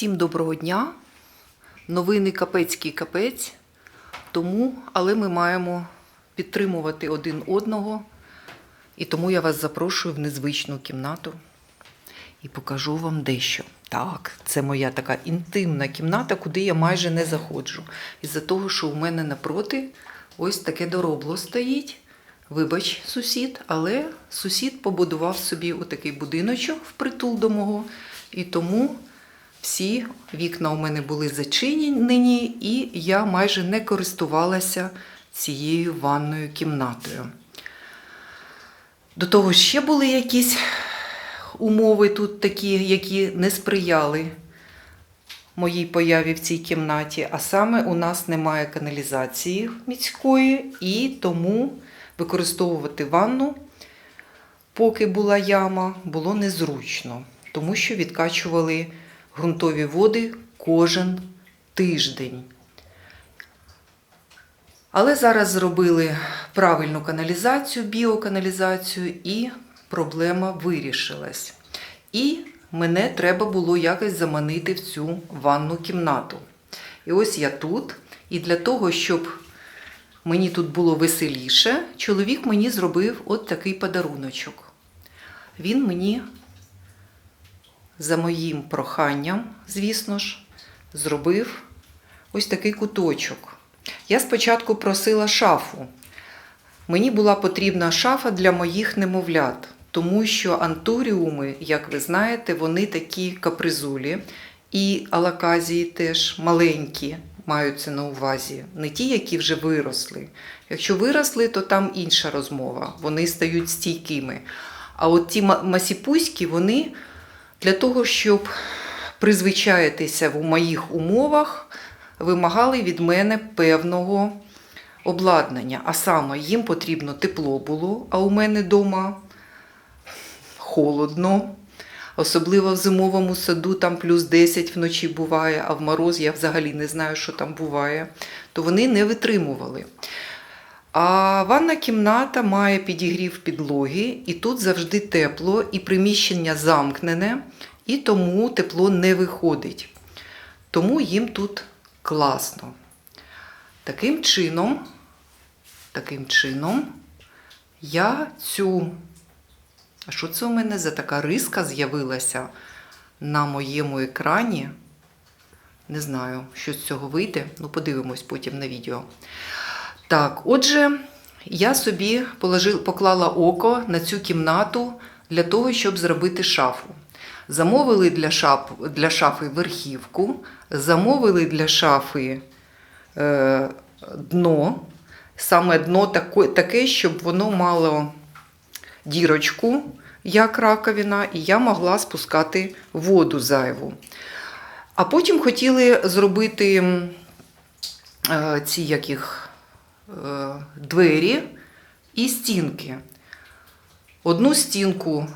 Всім доброго дня. Новини капецький капець. Тому, але ми маємо підтримувати один одного. І тому я вас запрошую в незвичну кімнату і покажу вам дещо. Так, це моя така інтимна кімната, куди я майже не заходжу. Із-за того, що у мене напроти ось таке доробло стоїть. Вибач, сусід, але сусід побудував собі отакий будиночок впритул до мого. І тому всі вікна у мене були зачинені, і я майже не користувалася цією ванною кімнатою. До того ще були якісь умови тут такі, які не сприяли моїй появі в цій кімнаті. А саме у нас немає каналізації міської, і тому використовувати ванну, поки була яма, було незручно, тому що відкачували ґрунтові води кожен тиждень. Але зараз зробили правильну каналізацію, біоканалізацію, і проблема вирішилась. І мене треба було якось заманити в цю ванну кімнату. І ось я тут. І для того, щоб мені тут було веселіше, чоловік мені зробив от такий подаруночок. Він мені за моїм проханням, звісно ж, зробив ось такий куточок. Я спочатку просила шафу. Мені була потрібна шафа для моїх немовлят, тому що антуріуми, як ви знаєте, вони такі капризулі, і алаказії теж маленькі маються на увазі, не ті, які вже виросли. Якщо виросли, то там інша розмова, вони стають стійкими. А от ті масіпуські, вони для того, щоб призвичаїтися в моїх умовах, вимагали від мене певного обладнання. А саме їм потрібно тепло було, а у мене вдома холодно. Особливо в зимовому саду там плюс 10 вночі буває, а в мороз я взагалі не знаю, що там буває, то вони не витримували. А ванна кімната має підігрів підлоги, і тут завжди тепло, і приміщення замкнене, і тому тепло не виходить. Тому їм тут класно. Таким чином, таким чином, я цю. А що це у мене за така риска з'явилася на моєму екрані? Не знаю, що з цього вийде. Ну, подивимось потім на відео. Так, отже, я собі положив, поклала око на цю кімнату для того, щоб зробити шафу. Замовили для, шаф, для шафи верхівку, замовили для шафи е, дно. Саме дно таке, щоб воно мало дірочку, як раковина, і я могла спускати воду зайву. А потім хотіли зробити е, ці яких двері і стінки. Одну стінку,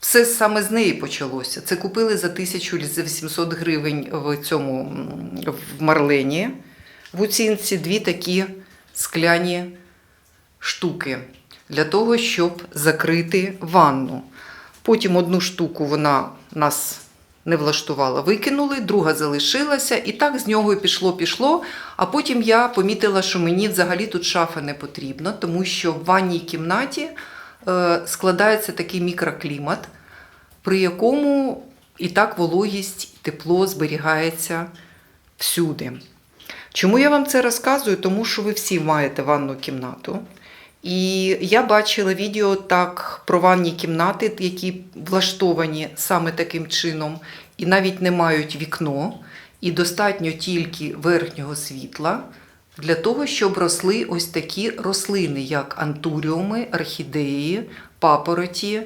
все саме з неї почалося. Це купили за 1800 гривень в цьому в Марлені. В оцінці дві такі скляні штуки для того, щоб закрити ванну. Потім одну штуку вона нас не влаштувала, викинули, друга залишилася, і так з нього пішло, пішло. А потім я помітила, що мені взагалі тут шафа не потрібна, тому що в ванній кімнаті е, складається такий мікроклімат, при якому і так вологість, і тепло зберігається всюди. Чому я вам це розказую? Тому що ви всі маєте ванну кімнату. І я бачила відео так про ванні кімнати, які влаштовані саме таким чином, і навіть не мають вікно, і достатньо тільки верхнього світла для того, щоб росли ось такі рослини, як антуріуми, орхідеї, папороті,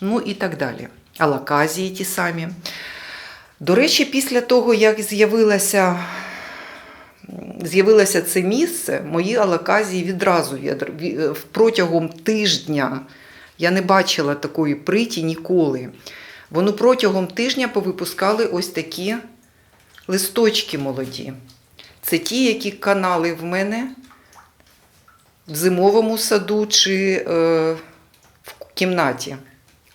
ну і так далі. Алаказії ті самі. До речі, після того, як з'явилася з'явилося це місце, мої алаказії відразу відр- ві- е, протягом тижня. Я не бачила такої приті ніколи. Воно протягом тижня повипускали ось такі листочки молоді. Це ті, які канали в мене в зимовому саду чи е, в кімнаті,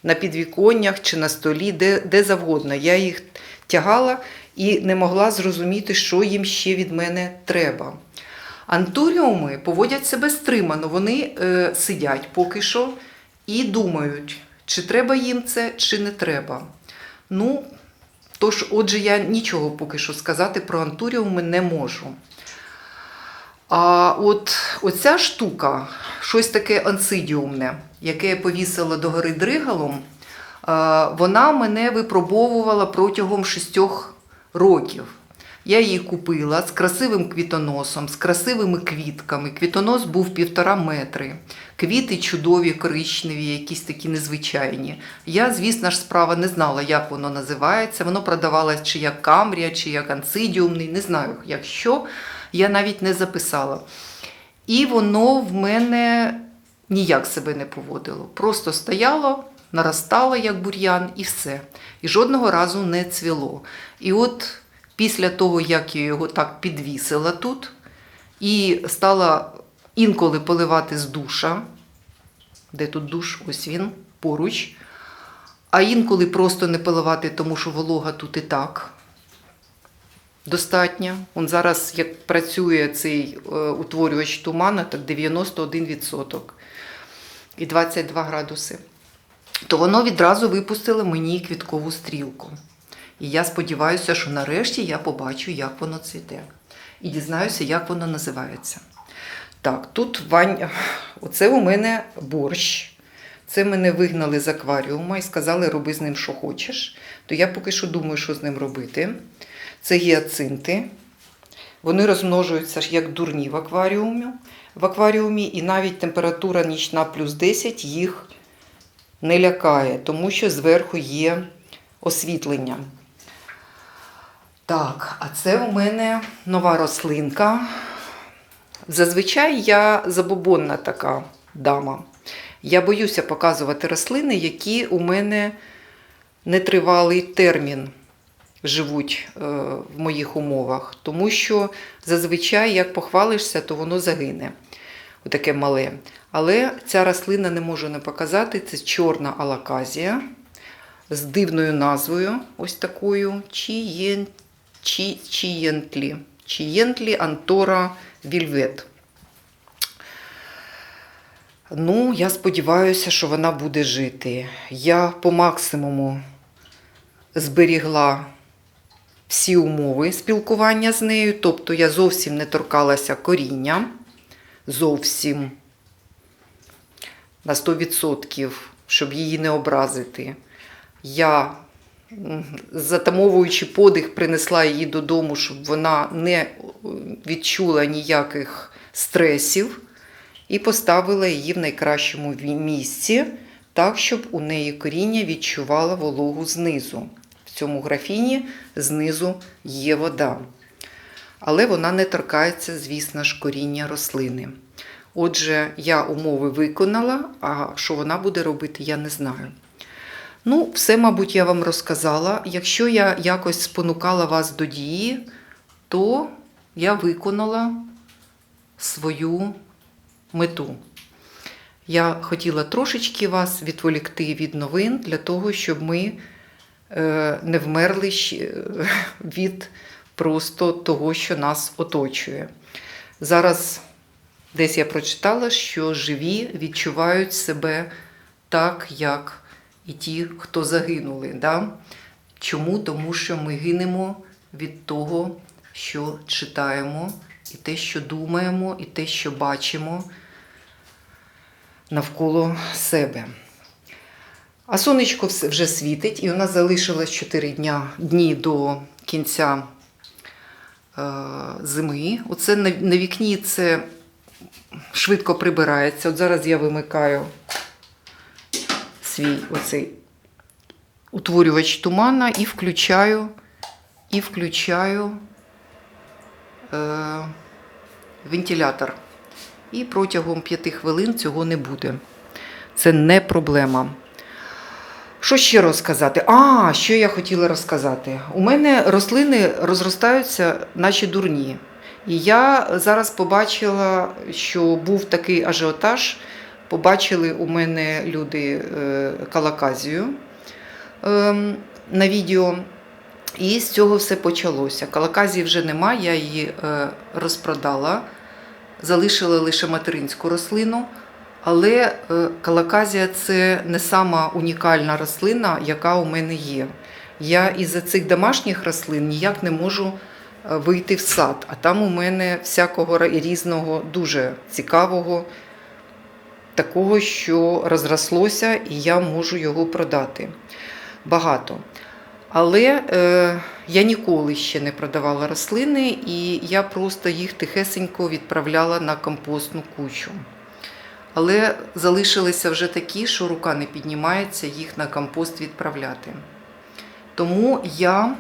на підвіконнях чи на столі, де, де завгодно. Я їх тягала і не могла зрозуміти, що їм ще від мене треба. Антуріуми поводять себе стримано, вони е, сидять поки що і думають, чи треба їм це, чи не треба. Ну, тож, отже, я нічого поки що сказати про антуріуми не можу. А от оця штука, щось таке ансидіумне, яке я повісила до гори дригалом, е, вона мене випробовувала протягом шістьох років. Я її купила з красивим квітоносом, з красивими квітками. Квітонос був півтора метри. Квіти чудові, коричневі, якісь такі незвичайні. Я, звісно ж, справа не знала, як воно називається. Воно продавалось чи як камрія, чи як ансидіумний, не знаю, як що. Я навіть не записала. І воно в мене ніяк себе не поводило. Просто стояло, наростало як бур'ян, і все. І жодного разу не цвіло. І от після того, як я його так підвісила тут, і стала інколи поливати з душа, де тут душ, ось він поруч. А інколи просто не поливати, тому що волога тут і так достатньо. Он зараз, як працює цей е, утворювач тумана, так 91% і 22 градуси. То воно відразу випустило мені квіткову стрілку. І я сподіваюся, що нарешті я побачу, як воно цвіте. І дізнаюся, як воно називається. Так, тут Вань, оце у мене борщ. Це мене вигнали з акваріума і сказали, роби з ним, що хочеш. То я поки що думаю, що з ним робити. Це гіацинти. Вони розмножуються як дурні в акваріумі, в акваріумі, і навіть температура нічна плюс 10 їх не лякає, тому що зверху є освітлення. Так, а це у мене нова рослинка. Зазвичай я забобонна така дама. Я боюся показувати рослини, які у мене нетривалий термін живуть е, в моїх умовах, тому що зазвичай, як похвалишся, то воно загине. Отаке мале. Але ця рослина не можу не показати. Це чорна алаказія з дивною назвою, ось такою Чієн... Чі... Чієнтлі. Чієнтлі Антора Вільвет. Ну, я сподіваюся, що вона буде жити. Я по максимуму зберігла всі умови спілкування з нею, тобто я зовсім не торкалася коріння, зовсім на 100%, щоб її не образити. Я, затамовуючи подих, принесла її додому, щоб вона не відчула ніяких стресів, і поставила її в найкращому місці, так, щоб у неї коріння відчувало вологу знизу. В цьому графіні знизу є вода. Але вона не торкається, звісно ж, коріння рослини. Отже, я умови виконала, а що вона буде робити, я не знаю. Ну, все, мабуть, я вам розказала. Якщо я якось спонукала вас до дії, то я виконала свою мету. Я хотіла трошечки вас відволікти від новин для того, щоб ми е, не вмерли ще від просто того, що нас оточує. Зараз десь я прочитала, що живі відчувають себе так, як і ті, хто загинули. Да? Чому? Тому що ми гинемо від того, що читаємо, і те, що думаємо, і те, що бачимо навколо себе. А сонечко вже світить, і у нас залишилось 4 дня, дні до кінця зими. Оце на, на вікні це швидко прибирається. От зараз я вимикаю свій оцей утворювач тумана і включаю, і включаю е, вентилятор. І протягом 5 хвилин цього не буде. Це не проблема. Що ще розказати? А, що я хотіла розказати? У мене рослини розростаються, наче дурні. І я зараз побачила, що був такий ажіотаж. Побачили у мене люди е, калаказію ем, на відео. І з цього все почалося. Калаказії вже нема, я її е, розпродала, залишила лише материнську рослину. Але е, калаказія це не сама унікальна рослина, яка у мене є. Я із-за цих домашніх рослин ніяк не можу е, вийти в сад. А там у мене всякого різного, дуже цікавого, такого, що розрослося, і я можу його продати. Багато. Але е, я ніколи ще не продавала рослини, і я просто їх тихесенько відправляла на компостну кучу. Але залишилися вже такі, що рука не піднімається їх на компост відправляти. Тому я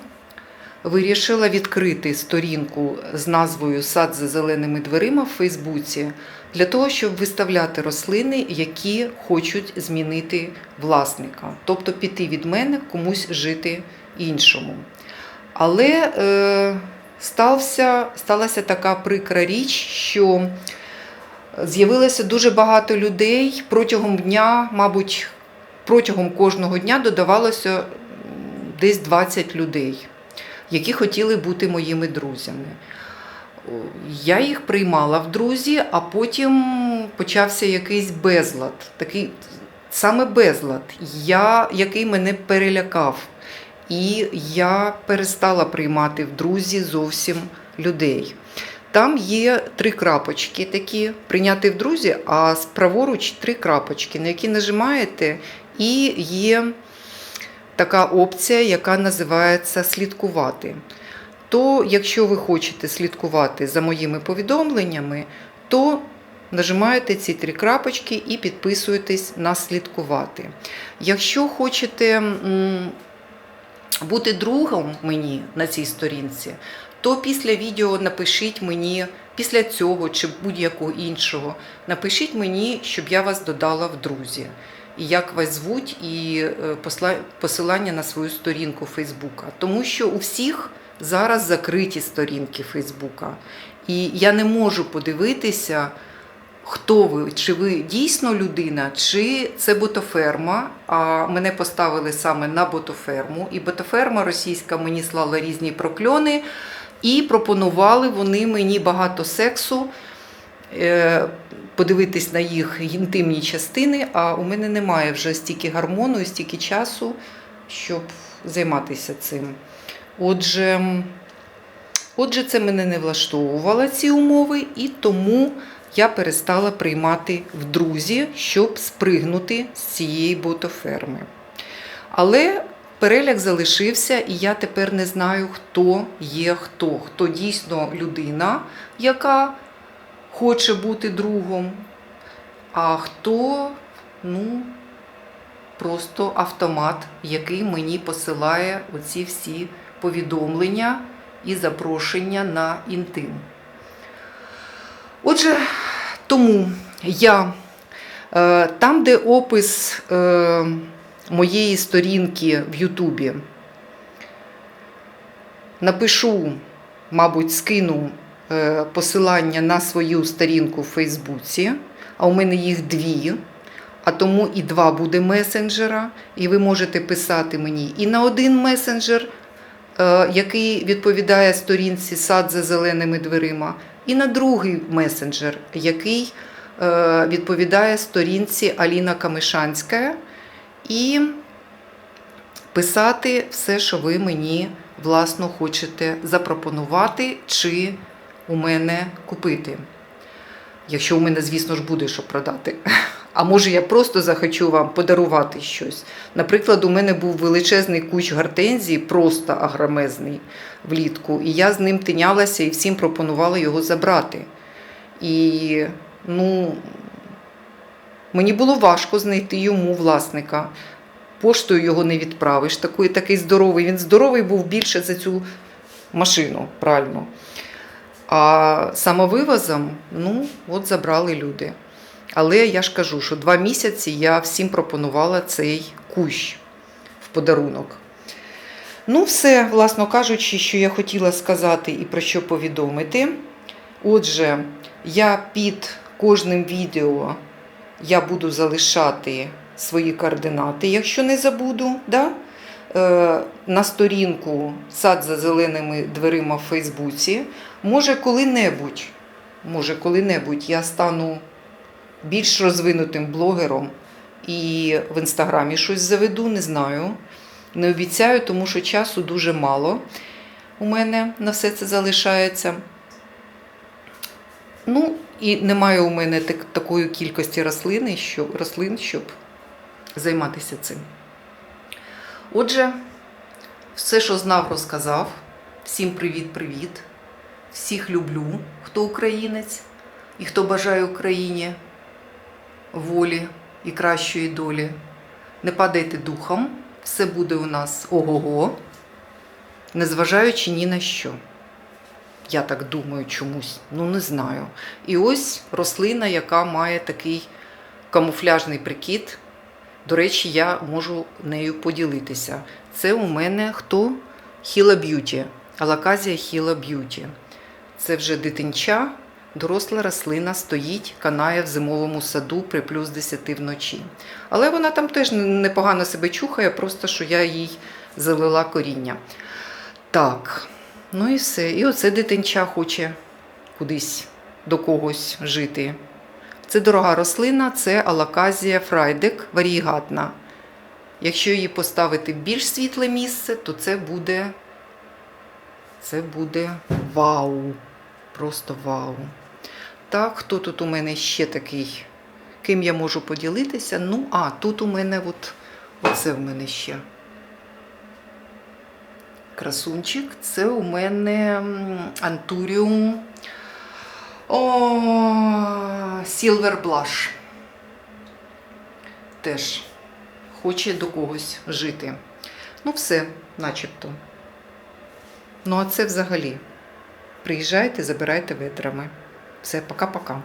вирішила відкрити сторінку з назвою Сад за зеленими дверима в Фейсбуці для того, щоб виставляти рослини, які хочуть змінити власника, тобто піти від мене комусь жити іншому. Але е, стався, сталася така прикра річ, що з'явилося дуже багато людей протягом дня, мабуть, протягом кожного дня додавалося десь 20 людей, які хотіли бути моїми друзями. Я їх приймала в друзі, а потім почався якийсь безлад, такий саме безлад, я, який мене перелякав. І я перестала приймати в друзі зовсім людей. Там є три крапочки такі прийняти в друзі, а праворуч три крапочки, на які нажимаєте, і є така опція, яка називається слідкувати. То, якщо ви хочете слідкувати за моїми повідомленнями, то нажимаєте ці три крапочки і підписуєтесь на слідкувати. Якщо хочете бути другом мені на цій сторінці, то після відео напишіть мені, після цього чи будь-якого іншого, напишіть мені, щоб я вас додала в друзі. І як вас звуть, і е, посилання на свою сторінку Фейсбука. Тому що у всіх зараз закриті сторінки Фейсбука. І я не можу подивитися, хто ви, чи ви дійсно людина, чи це ботоферма. А мене поставили саме на ботоферму. І ботоферма російська мені слала різні прокльони, і пропонували вони мені багато сексу. е, Подивитись на їх інтимні частини, а у мене немає вже стільки гормону і стільки часу, щоб займатися цим. Отже, отже, це мене не влаштовувало ці умови, і тому я перестала приймати в друзі, щоб спригнути з цієї ботоферми. Але переляк залишився, і я тепер не знаю, хто є хто. Хто дійсно людина, яка хоче бути другом, а хто, ну, просто автомат, який мені посилає оці всі повідомлення і запрошення на інтим. Отже, тому я е, там, де опис е, моєї сторінки в Ютубі, напишу, мабуть, скину е, посилання на свою сторінку в Фейсбуці, а у мене їх дві. А тому і два буде месенджера, і ви можете писати мені і на один месенджер, е, який відповідає сторінці сад за зеленими дверима, і на другий месенджер, який е, відповідає сторінці Аліна Камишанська, і писати все, що ви мені власно хочете запропонувати чи у мене купити. Якщо у мене, звісно ж, буде що продати. А може, я просто захочу вам подарувати щось. Наприклад, у мене був величезний кущ гортензії, просто агромезний влітку, і я з ним тинялася і всім пропонувала його забрати. І ну, мені було важко знайти йому власника. Поштою його не відправиш. Такий, такий здоровий. Він здоровий був більше за цю машину, правильно. А самовивозом, ну, от забрали люди. Але я ж кажу, що два місяці я всім пропонувала цей кущ в подарунок. Ну, все, власно кажучи, що я хотіла сказати і про що повідомити. Отже, я під кожним відео я буду залишати свої координати, якщо не забуду. Да? Е, на сторінку Сад за зеленими дверима в Фейсбуці. Може, коли-небудь, може, коли-небудь я стану більш розвинутим блогером і в інстаграмі щось заведу, не знаю. Не обіцяю, тому що часу дуже мало у мене на все це залишається. Ну, і немає у мене так, такої кількості рослин, щоб, рослин, щоб займатися цим. Отже, все, що знав, розказав. Всім привіт-привіт. Всіх люблю, хто українець і хто бажає Україні волі і кращої долі. Не падайте духом, все буде у нас ого-го, незважаючи ні на що. Я так думаю чомусь, ну не знаю. І ось рослина, яка має такий камуфляжний прикид. До речі, я можу нею поділитися. Це у мене хто? Хіла Б'юті. Алаказія Хіла Б'юті. Це вже дитинча, доросла рослина стоїть, канає в зимовому саду при плюс 10 вночі. Але вона там теж непогано себе чухає, просто що я їй залила коріння. Так, ну і все. І оце дитинча хоче кудись до когось жити. Це дорога рослина, це алаказія фрайдек варігатна. Якщо її поставити в більш світле місце, то це буде, це буде вау. Просто вау. Так, хто тут у мене ще такий? Ким я можу поділитися? Ну, а, тут у мене от, оце в мене ще. Красунчик. Це у мене антуріум. О, Silver Blush. Теж хоче до когось жити. Ну, все, начебто. Ну, а це взагалі. Приїжджайте, забирайте ведрами. Все, пока-пока.